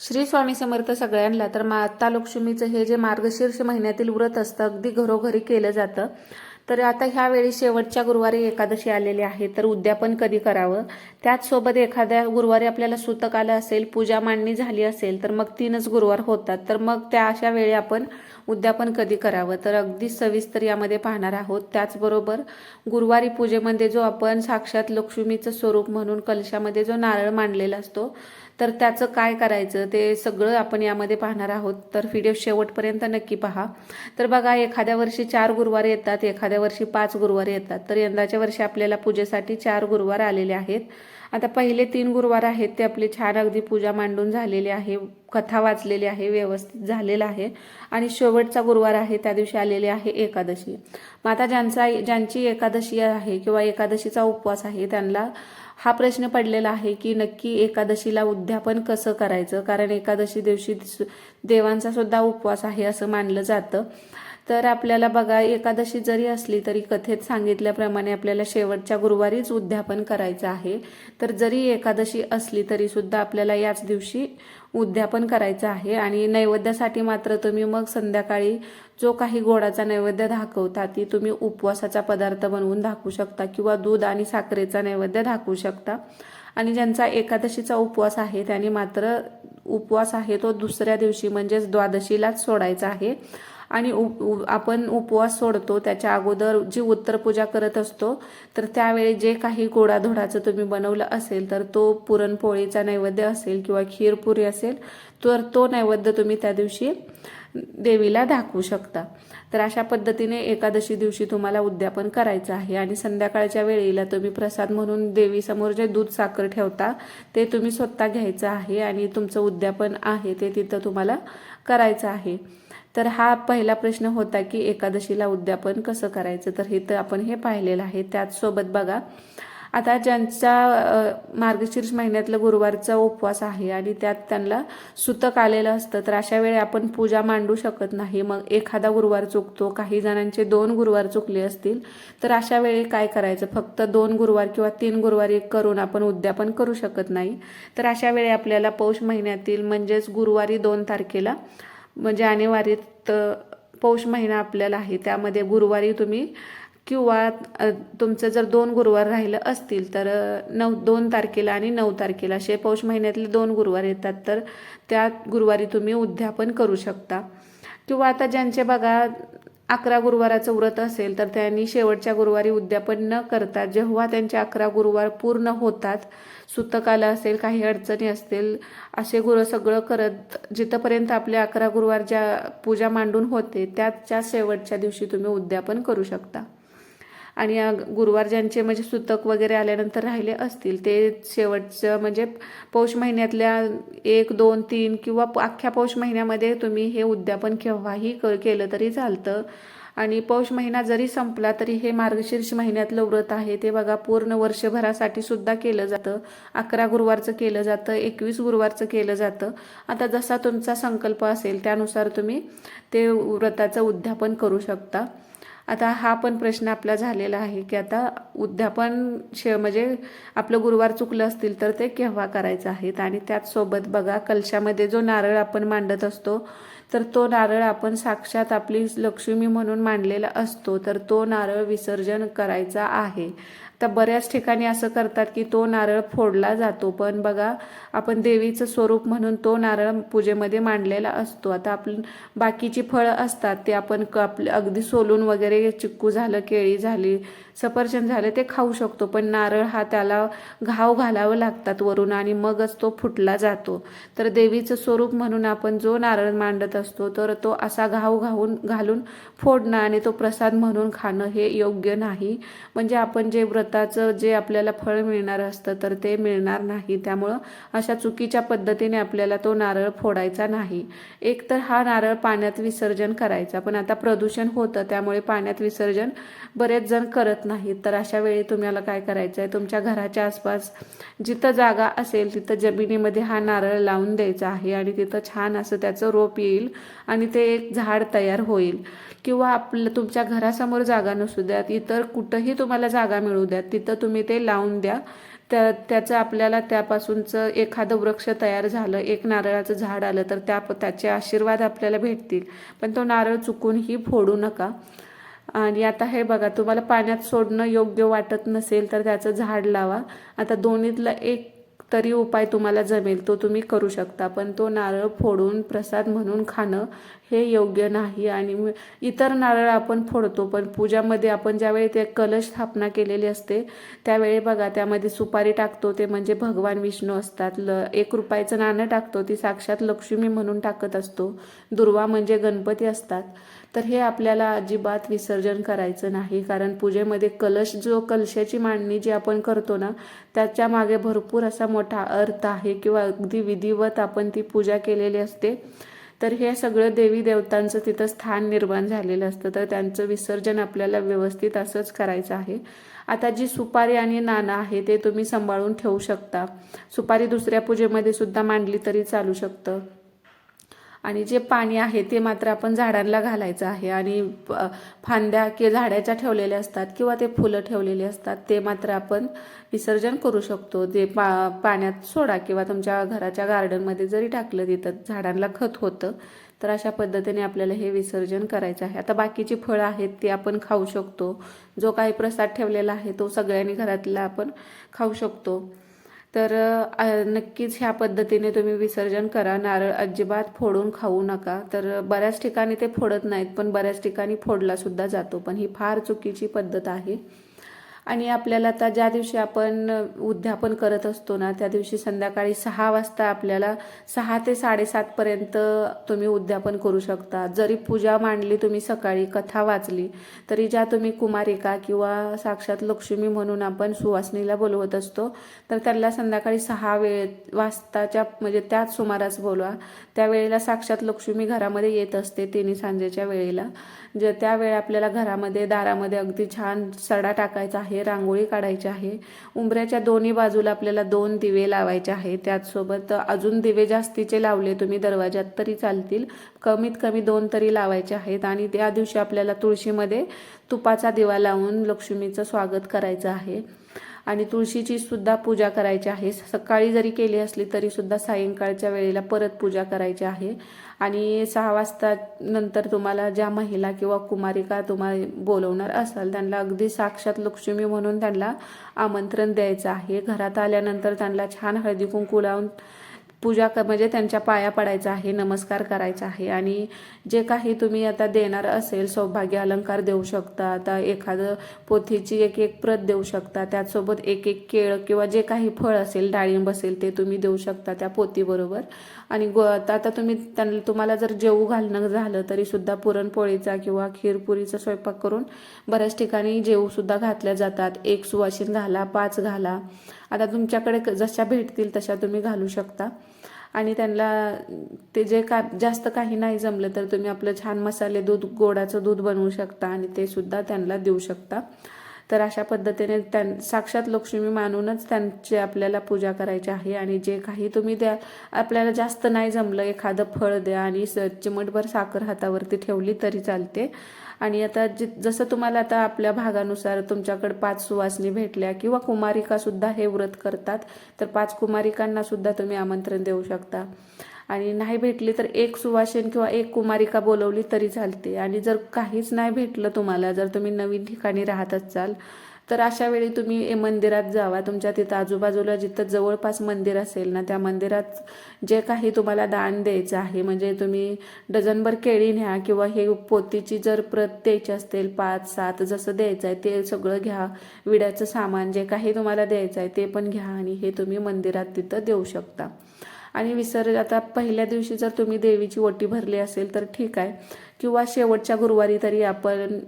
श्री स्वामी समर्थ सगळ्यांना तर माता लक्ष्मीचं हे जे मार्गशीर्ष महिन्यातील व्रत असतं अगदी घरोघरी केलं जातं. तर आता ह्यावेळी शेवटच्या गुरुवारी एकादशी आलेली आहे तर उद्यापन कधी करावं? त्याचसोबत एखाद्या गुरुवारी आपल्याला सुतक आलं असेल पूजा मांडणी झाली असेल तर मग तीनच गुरुवार होतात. तर मग त्या अशा वेळी आपण उद्यापन कधी करावं? तर अगदी सविस्तर यामध्ये पाहणार आहोत. त्याचबरोबर गुरुवारी पूजेमध्ये जो आपण साक्षात लक्ष्मीचं स्वरूप म्हणून कलशामध्ये जो नारळ मांडलेला असतो तर त्याचं काय करायचं ते सगळं आपण यामध्ये पाहणार आहोत. तर व्हिडिओ शेवटपर्यंत नक्की पहा. तर बघा एखाद्या वर्षी चार गुरुवार येतात एखाद्या वर्षी पाच गुरुवार येतात. तर यंदाच्या वर्षी आपल्याला पूजेसाठी चार गुरुवार आलेले आहेत. आता पहिले तीन गुरुवार आहेत ते आपली छान अगदी पूजा मांडून झालेली आहे कथा वाचलेली आहे व्यवस्थित झालेलं आहे. आणि शेवटचा गुरुवार आहे त्या दिवशी आलेली आहे एकादशी. मग आता ज्यांचा ज्यांची एकादशी आहे किंवा एकादशीचा उपवास आहे त्यांना हा प्रश्न पडलेला आहे की नक्की एकादशीला उद्यापन कसं करायचं? कारण एकादशी दिवशी देवांचा सुद्धा उपवास आहे असं मानलं जातं. तर आपल्याला बघा एकादशी जरी असली तरी कथेत सांगितल्याप्रमाणे आपल्याला शेवटच्या गुरुवारीच उद्यापन करायचं आहे. तर जरी एकादशी असली तरी सुद्धा आपल्याला याच दिवशी उद्यापन करायचं आहे. आणि नैवेद्यासाठी मात्र तुम्ही मग संध्याकाळी जो काही गोडाचा नैवेद्य दाखवता ती तुम्ही उपवासाचा पदार्थ बनवून दाखवू शकता किंवा दूध आणि साखरेचा नैवेद्य दाखवू शकता. आणि ज्यांचा एकादशीचा उपवास आहे त्यांनी मात्र उपवास आहे तो दुसऱ्या दिवशी म्हणजेच द्वादशीलाच सोडायचा आहे. आणि आपण उपवास सोडतो त्याच्या अगोदर जी उत्तरपूजा करत असतो तर त्यावेळी जे काही गोडाधोडाचं तुम्ही बनवलं असेल तर तो पुरणपोळीचा नैवेद्य असेल किंवा खीरपुरी असेल तर तो नैवेद्य तुम्ही त्या दिवशी देवीला दाखवू शकता. तर अशा पद्धतीने एकादशी दिवशी तुम्हाला उद्यापन करायचं आहे आणि संध्याकाळच्या वेळेला तुम्ही प्रसाद म्हणून देवीसमोर जे दूध साखर ठेवता ते तुम्ही स्वतः घ्यायचं आहे आणि तुमचं उद्यापन आहे ते तिथं तुम्हाला करायचं आहे. तर हा पहिला प्रश्न होता की एकादशीला उद्यापन कसं करायचं? तर हे तर आपण हे पाहिलेलं आहे. त्याचसोबत बघा आता ज्यांचा मार्गशीर्ष महिन्यातलं गुरुवारचा उपवास आहे आणि त्यात त्यांना सुतक आलेलं असतं तर अशा वेळी आपण पूजा मांडू शकत नाही. मग एखादा गुरुवार चुकतो काही जणांचे दोन गुरुवार चुकले असतील तर अशा वेळी काय करायचं? फक्त दोन गुरुवार किंवा तीन गुरुवार एक करून आपण उद्यापन करू शकत नाही. तर अशा वेळी आपल्याला पौष महिन्यातील म्हणजेच गुरुवारी दोन तारखेला म्हणजे पौष महिना आपल्याला आहे. त्यामध्ये गुरुवारी तुम्ही किंवा तुमचं जर दोन गुरुवार राहिलं असतील तर नऊ दोन तारखेला आणि नऊ तारखेला असे पौष महिन्यातले दोन गुरुवार येतात. तर त्या गुरुवारी तुम्ही उद्यापन करू शकता. किंवा आता ज्यांचे बघा अकरा गुरुवाराचं व्रत असेल तर त्यांनी शेवटच्या गुरुवारी उद्यापन न करता जेव्हा त्यांचे अकरा गुरुवार पूर्ण होतात सुतकाला असेल काही अडचणी असतील असे गुरु सगळं करत जिथंपर्यंत आपले अकरा गुरुवार ज्या पूजा मांडून होते त्याच्या शेवटच्या दिवशी तुम्ही उद्यापन करू शकता. आणि गुरुवार ज्यांचे म्हणजे सुतक वगैरे आल्यानंतर राहिले असतील ते शेवटचं म्हणजे पौष महिन्यातल्या एक दोन तीन किंवा अख्ख्या पौष महिन्यामध्ये तुम्ही हे उद्यापन केव्हाही क केलं तरी चालतं. आणि पौष महिना जरी संपला तरी हे मार्गशीर्ष महिन्यातलं व्रत आहे ते बघा पूर्ण वर्षभरासाठी सुद्धा केलं जातं. अकरा गुरुवारचं केलं जातं एकवीस गुरुवारचं केलं जातं. आता जसा तुमचा संकल्प असेल त्यानुसार तुम्ही ते व्रताचं उद्यापन करू शकता. आता हा पण प्रश्न आपला झालेला आहे की आता उद्यापन शे म्हणजे आपलं गुरुवार चुकलं असतील तर ते केव्हा करायचं आहेत आणि त्याचसोबत बघा कलशामध्ये जो नारळ आपण मांडत असतो तर तो नारळ आपण साक्षात आपली लक्ष्मी म्हणून मांडलेला असतो तर तो नारळ विसर्जन करायचा आहे. तर बऱ्याच ठिकाणी असं करतात की तो नारळ फोडला जातो पण बघा आपण देवीचं स्वरूप म्हणून तो नारळ पूजेमध्ये मांडलेला असतो. आता आपण बाकीची फळं असतात ते आपण आपले अगदी सोलून वगैरे चिक्कू झालं केळी झाली सफरचंद झालं ते खाऊ शकतो पण नारळ हा त्याला घाव घालावं लागतात वरून आणि मगच तो फुटला जातो. तर देवीचं स्वरूप म्हणून आपण जो नारळ मांडत असतो तर तो असा घाव घावून घालून फोडणं आणि तो प्रसाद म्हणून खाणं हे योग्य नाही. म्हणजे आपण जे व्रत व्रताचं जे आपल्याला फळ मिळणार असतं तर ते मिळणार नाही. त्यामुळं अशा चुकीच्या पद्धतीने आपल्याला तो नारळ फोडायचा नाही. एक तर हा नारळ पाण्यात विसर्जन करायचा पण आता प्रदूषण होतं त्यामुळे पाण्यात विसर्जन बरेच जण करत नाहीत. तर अशा वेळी तुम्हाला काय करायचं आहे तुमच्या घराच्या आसपास जिथं जागा असेल तिथं जमिनीमध्ये हा नारळ लावून द्यायचा आहे आणि तिथं छान असं त्याचं रोप येईल आणि ते एक झाड तयार होईल. किंवा आपलं तुमच्या घरासमोर जागा नसू द्यात इतर कुठंही तुम्हाला जागा मिळू द्या द्या. तिथं तुम्ही ते लावून द्या. त्या त्याचं आपल्याला त्यापासूनचं एखादं वृक्ष तयार झालं एक नारळाचं झाड आलं तर त्या त्याचे आशीर्वाद आपल्याला भेटतील. पण तो नारळ चुकूनही फोडू नका. आणि आता हे बघा तुम्हाला पाण्यात सोडणं योग्य वाटत नसेल तर त्याचं झाड लावा. आता दोन्हीतलं एक तरी उपाय तुम्हाला जमेल तो तुम्ही करू शकता. पण तो नारळ फोडून प्रसाद म्हणून खाणं हे योग्य नाही. आणि इतर नारळ आपण फोडतो पण पूजामध्ये आपण ज्यावेळी ते कलश स्थापना केलेली असते त्यावेळी बघा त्यामध्ये सुपारी टाकतो ते म्हणजे भगवान विष्णू असतात. ल एक रुपयाचं नाणं टाकतो ती साक्षात लक्ष्मी म्हणून टाकत असतो. दुर्वा म्हणजे गणपती असतात. तर हे आपल्याला अजिबात विसर्जन करायचं नाही. कारण पूजेमध्ये कलश जो कलशाची मांडणी जी आपण करतो ना त्याच्यामागे भरपूर असा मोठा अर्थ आहे किंवा अगदी विधिवत आपण ती पूजा केलेली असते. तर हे सगळं देवी देवतांचं तिथं स्थान निर्माण झालेलं असतं. तर त्यांचं विसर्जन आपल्याला व्यवस्थित असंच करायचं आहे. आता जी सुपारी आणि नाणं आहे ते तुम्ही सांभाळून ठेवू शकता. सुपारी दुसऱ्या पूजेमध्ये सुद्धा मांडली तरी चालू शकतं. आणि जे पाणी आहे ते मात्र आपण झाडांना घालायचं आहे. आणि फांद्या किंवा झाडाच्या ठेवलेल्या असतात किंवा ते फुलं ठेवलेली असतात ते मात्र आपण विसर्जन करू शकतो. ते पा पाण्यात सोडा किंवा तुमच्या घराच्या गार्डनमध्ये जरी टाकलं तिथं झाडांना खत होतं तर अशा पद्धतीने आपल्याला हे विसर्जन करायचं आहे. आता बाकीची फळं आहेत ती आपण खाऊ शकतो. जो काही प्रसाद ठेवलेला आहे तो सगळ्यांनी घरातला आपण खाऊ शकतो. तर नक्कीच ह्या पद्धतीने तुम्ही विसर्जन करा. नारळ अजिबात फोडून खाऊ नका. तर बऱ्याच ठिकाणी ते फोडत नाहीत पण बऱ्याच ठिकाणी फोडला सुद्धा जातो. पण ही फार चुकीची पद्धत आहे. आणि आपल्याला आता ज्या दिवशी आपण उद्यापन करत असतो ना त्या दिवशी संध्याकाळी सहा वाजता आपल्याला सहा ते साडेसातपर्यंत तुम्ही उद्यापन करू शकता. जरी पूजा मांडली तुम्ही सकाळी कथा वाचली तरी ज्या तुम्ही कुमारिका किंवा साक्षात लक्ष्मी म्हणून आपण सुवासनीला बोलवत असतो तर त्यांना संध्याकाळी सहा वेळ वाजताच्या म्हणजे त्याच सुमारास बोलवा. त्यावेळेला साक्षात लक्ष्मी घरामध्ये येत असते तिन्ही सांजेच्या वेळेला. ज त्यावेळी आपल्याला घरामध्ये दारामध्ये अगदी छान सडा टाकायचा आहे रांगोळी काढायची आहे. उंबऱ्याच्या दोन्ही बाजूला आपल्याला दोन दिवे लावायचे आहे त्याचसोबत अजून दिवे जास्तीचे लावले तुम्ही दरवाजात तरी चालतील. कमीत कमी दोन तरी लावायचे आहेत आणि त्या दिवशी आपल्याला तुळशीमध्ये तुपाचा दिवा लावून लक्ष्मीचं स्वागत करायचं आहे. आणि तुळशीची सुद्धा पूजा करायची आहे. सकाळी जरी केली असली तरी सुद्धा सायंकाळच्या वेळेला परत पूजा करायची आहे. आणि सहा वाजता नंतर तुम्हाला ज्या महिला किंवा कुमारिका तुम्हाला बोलवणार असाल त्यांना अगदी साक्षात लक्ष्मी म्हणून त्यांना आमंत्रण द्यायचं आहे. घरात आल्यानंतर त्यांना छान हळदी कुंकू लावून पूजा क म्हणजे त्यांच्या पाया पडायचा आहे नमस्कार करायचा आहे आणि जे काही तुम्ही आता देणार असेल सौभाग्य अलंकार देऊ शकता. आता एखादं पोथीची एक एक प्रत देऊ शकता. त्याचसोबत एक एक केळ किंवा जे काही फळ असेल डाळिंब असेल ते तुम्ही देऊ शकता त्या पोतीबरोबर आणि गो आता तुम्ही त्यांना तुम्हाला जर जेवू घालणं झालं तरी सुद्धा पुरणपोळीचा किंवा खीरपुरीचा स्वयंपाक करून बऱ्याच ठिकाणी जेवूसुद्धा घातल्या जातात. एक सुवासिन घाला पाच घाला. आता तुमच्याकडे क- जशा भेटतील तशा तुम्ही घालू शकता. आणि त्यांना ते जे का जास्त काही नाही जमलं तर तुम्ही आपलं छान मसाले दूध गोडाचं दूध बनवू शकता आणि ते सुद्धा त्यांना देऊ शकता. तर अशा पद्धतीने त्यां साक्षात लक्ष्मी मानूनच त्यांची आपल्याला पूजा करायची आहे आणि जे काही तुम्ही द्या आपल्याला जास्त नाही जमलं एखादं फळ द्या आणि स चिमटभर साखर हातावरती ठेवली तरी चालते. आणि आता जि जसं तुम्हाला आता आपल्या भागानुसार तुमच्याकडे पाच सुवासनी भेटल्या किंवा कुमारिका सुद्धा हे व्रत करतात तर पाच कुमारिकांना सुद्धा तुम्ही आमंत्रण देऊ शकता. आणि नाही भेटली तर एक सुवासिन किंवा एक कुमारिका बोलवली तरी चालते. आणि जर काहीच नाही भेटलं तुम्हाला जर तुम्ही नवीन ठिकाणी राहत असाल तर अशा वेळी तुम्ही मंदिरात जावा. तुमच्या तिथं आजूबाजूला जिथं जवळपास मंदिर असेल ना त्या मंदिरात जे काही तुम्हाला दान द्यायचं आहे म्हणजे तुम्ही डझनभर केळी न्या किंवा हे पोतीची जर प्रत द्यायची असेल पाच सात जसं द्यायचं आहे ते सगळं घ्या. विड्याचं सामान जे काही तुम्हाला द्यायचं आहे ते पण घ्या आणि हे तुम्ही मंदिरात तिथं देऊ शकता. आणि विसर्ज आता पहिल्या दिवशी जर तुम्ही देवीची ओटी भरली असेल तर ठीक आहे. किंवा शेवटच्या गुरुवारी तरी आपण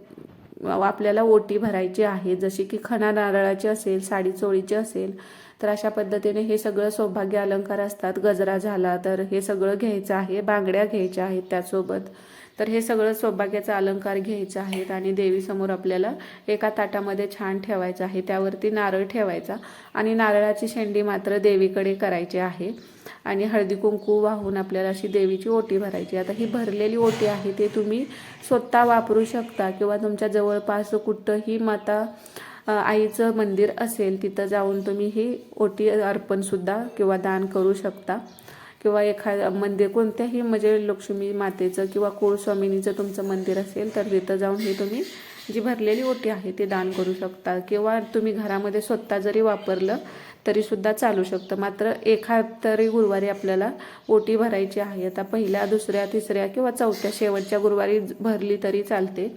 आपल्याला ओटी भरायची आहे. जशी की खणा नारळाची असेल साडी चोळीची असेल तर अशा पद्धतीने हे सगळं सौभाग्य अलंकार असतात. गजरा झाला तर हे सगळं घ्यायचं आहे बांगड्या घ्यायच्या आहेत त्यासोबत. तर हे सगळं सौभाग्याचा अलंकार घ्यायचं आहेत आणि देवीसमोर आपल्याला एका ताटामध्ये छान ठेवायचं आहे. त्यावरती नारळ ठेवायचा आणि नारळाची शेंडी मात्र देवीकडे करायची आहे. आणि हळदी कुंकू वाहून आपल्याला अशी देवीची ओटी भरायची आता ही भरलेली ओटी आहे ते तुम्ही स्वतः वापरू शकता किंवा तुमच्या जवळपास कुठंही माता आईचं मंदिर असेल तिथं जाऊन तुम्ही ही ओटी अर्पणसुद्धा किंवा दान करू शकता. किंवा एखादं मंदिर कोणत्याही म्हणजे लक्ष्मी मातेचं किंवा कुळस्वामिनीचं तुमचं मंदिर असेल तर तिथं जाऊन ही तुम्ही जी भरलेली ओटी आहे ती दान करू शकता. किंवा तुम्ही घरामध्ये स्वतः जरी वापरलं तरीसुद्धा चालू शकतं. मात्र एखाद तरी गुरुवारी आपल्याला ओटी भरायची आहे. आता पहिल्या दुसऱ्या तिसऱ्या किंवा चौथ्या शेवटच्या गुरुवारी भरली तरी चालते.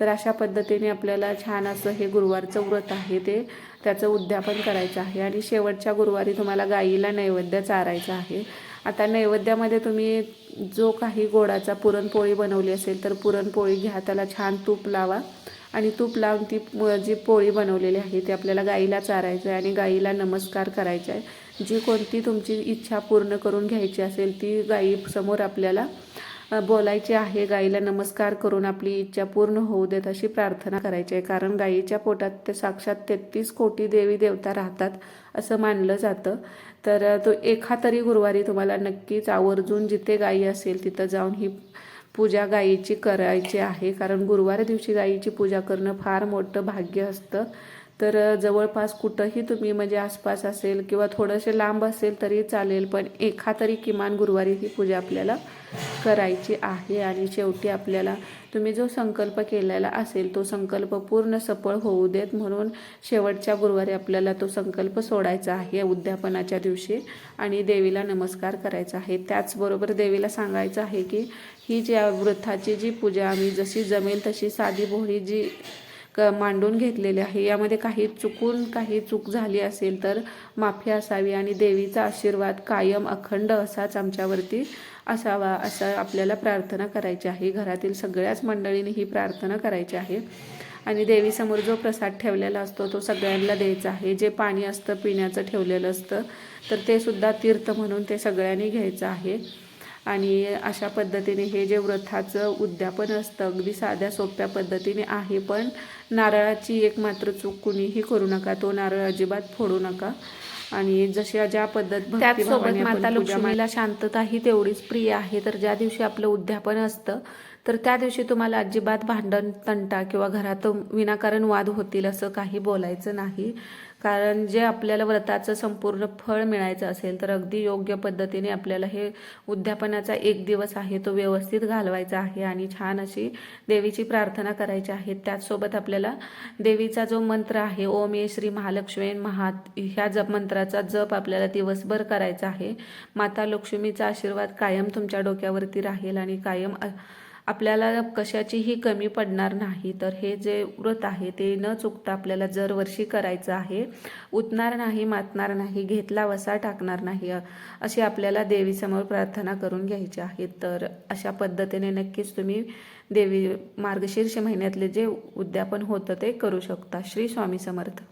तर अशा पद्धतीने आपल्याला छान असं हे गुरुवारचं व्रत आहे ते त्याचं उद्यापन करायचं आहे. आणि शेवटच्या गुरुवारी तुम्हाला गाईला नैवेद्य चारायचं आहे. आता नैवेद्यामध्ये तुम्ही जो काही गोडाचा पुरणपोळी बनवली असेल तर पुरणपोळी घ्या त्याला छान तूप लावा. आणि तूप लावून ती जी पोळी बनवलेली आहे ती आपल्याला गाईला चारायचं आहे आणि गाईला नमस्कार करायचा आहे जी कोणती तुमची इच्छा पूर्ण करून घ्यायची असेल ती गाईसमोर आपल्याला बोलायची आहे. गाईला नमस्कार करून आपली इच्छा पूर्ण होऊ देत अशी प्रार्थना करायची आहे. कारण गाईच्या पोटात ते साक्षात तेहतीस कोटी देवी देवता राहतात असं मानलं जातं. तर तो एखा तरी गुरुवारी तुम्हाला नक्कीच आवर्जून जिथे गाई असेल तिथं जाऊन ही पूजा गायीची करायची आहे. कारण गुरुवार दिवशी गायीची पूजा करणं फार मोठं भाग्य असतं. तर जवळपास कुठंही तुम्ही म्हणजे आसपास असेल किंवा थोडंसे लांब असेल तरी चालेल पण एखा तरी किमान गुरुवारी ही पूजा आपल्याला करायची आहे आणि शेवटी आपल्याला तुम्ही जो संकल्प केलेला असेल तो संकल्प पूर्ण सफळ होऊ देत म्हणून शेवटच्या गुरुवारी आपल्याला तो संकल्प सोडायचा आहे उद्यापनाच्या दिवशी आणि देवीला नमस्कार करायचा आहे. त्याचबरोबर देवीला सांगायचं आहे की ही ज्या वृथाची जी पूजा आम्ही जशी जमेल तशी साधी भोळी जी क मांडून घेतलेले आहे. यामध्ये काही चुकून काही चूक झाली असेल तर माफी असावी आणि देवीचा आशीर्वाद कायम अखंड असाच आमच्यावरती असावा असं आपल्याला प्रार्थना करायची आहे. घरातील सगळ्याच मंडळींनी ही प्रार्थना करायची आहे. आणि देवीसमोर जो प्रसाद ठेवलेला असतो तो सगळ्यांना द्यायचा आहे. जे पाणी असतं पिण्याचं ठेवलेलं असतं तर ते सुद्धा तीर्थ म्हणून ते सगळ्यांनी घ्यायचं आहे. आणि अशा पद्धतीने हे जे व्रताचं उद्यापन असतं अगदी साध्या सोप्या पद्धतीने आहे पण नारळाची एक मात्र चूक कुणीही करू नका. तो नारळ अजिबात फोडू नका. आणि जशा ज्या पद्धत त्याचसोबत माता लक्ष्मीला शांतता ही तेवढीच प्रिय आहे. तर ज्या दिवशी आपलं उद्यापन असतं तर त्या दिवशी तुम्हाला अजिबात भांडण तंटा किंवा घरात विनाकारण वाद होतील असं काही बोलायचं नाही. कारण जे आपल्याला व्रताचं संपूर्ण फळ मिळायचं असेल तर अगदी योग्य पद्धतीने आपल्याला हे उद्यापनाचा एक दिवस आहे तो व्यवस्थित घालवायचा आहे आणि छान अशी देवीची प्रार्थना करायची आहे. त्याचसोबत आपल्याला देवीचा जो मंत्र आहे ओम ये श्री महालक्ष्मी महात ह्या जप मंत्राचा जप आपल्याला दिवसभर करायचा आहे. माता लक्ष्मीचा आशीर्वाद कायम तुमच्या डोक्यावरती राहील आणि कायम आपल्याला कशाचीही कमी पडणार नाही. तर हे जे व्रत आहे ते न चुकता आपल्याला दरवर्षी करायचं आहे. उतणार नाही मातणार नाही घेतला वसा टाकणार नाही अशी आपल्याला देवीसमोर प्रार्थना करून घ्यायची आहे. तर अशा पद्धतीने नक्कीच तुम्ही देवी मार्गशीर्ष महिन्यातले जे उद्यापन होतं ते करू शकता. श्री स्वामी समर्थ.